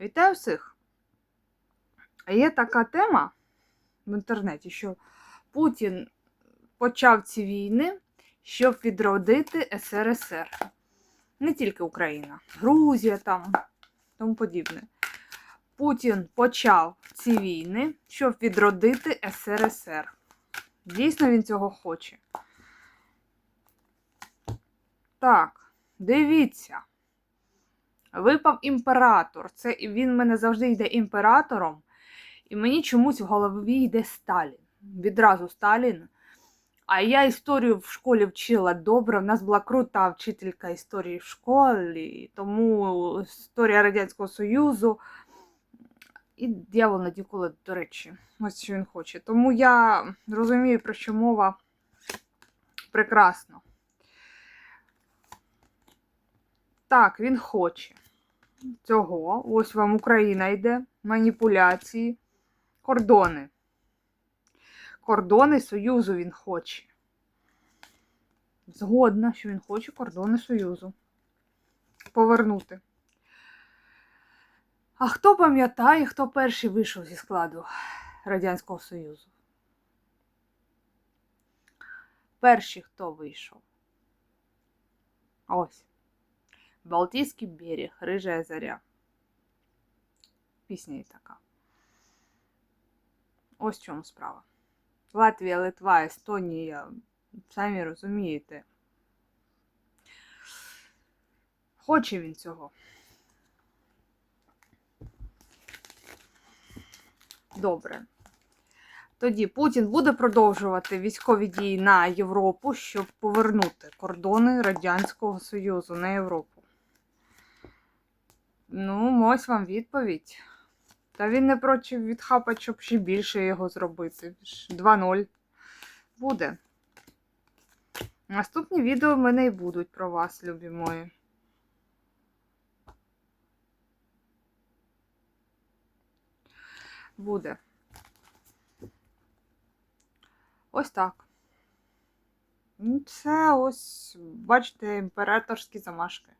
Вітаю всіх! Є така тема в інтернеті, що Путін почав ці війни, щоб відродити СРСР. Не тільки Україна, Грузія там, тому подібне. Путін почав ці війни, щоб відродити СРСР. Дійсно, він цього хоче. Так, дивіться. Випав імператор. Це він мене завжди йде імператором. І мені чомусь в голові йде Сталін. Відразу Сталін. А я історію в школі вчила добре. У нас була крута вчителька історії в школі, тому історія Радянського Союзу. І дьявол на до речі, ось що він хоче. Тому я розумію, про що мова прекрасно. Так, він хоче цього. Ось вам Україна йде, маніпуляції, кордони. Кордони Союзу він хоче. Згодна, що він хоче кордони Союзу. Повернути. А хто пам'ятає, хто перший вийшов зі складу Радянського Союзу? Перший хто вийшов? Ось. Балтійський берег, Рижая заря. Пісня і така. Ось в чому справа. Латвія, Литва, Естонія, самі розумієте. Хоче він цього. Добре. Тоді Путін буде продовжувати військові дії на Європу, щоб повернути кордони Радянського Союзу на Європу. Ну, ось вам відповідь. Та він не проти відхапати, щоб ще більше його зробити. 2-0. Буде. Наступні відео в мене і будуть про вас, любі мої. Буде. Ось так. Це ось, бачите, імператорські замашки.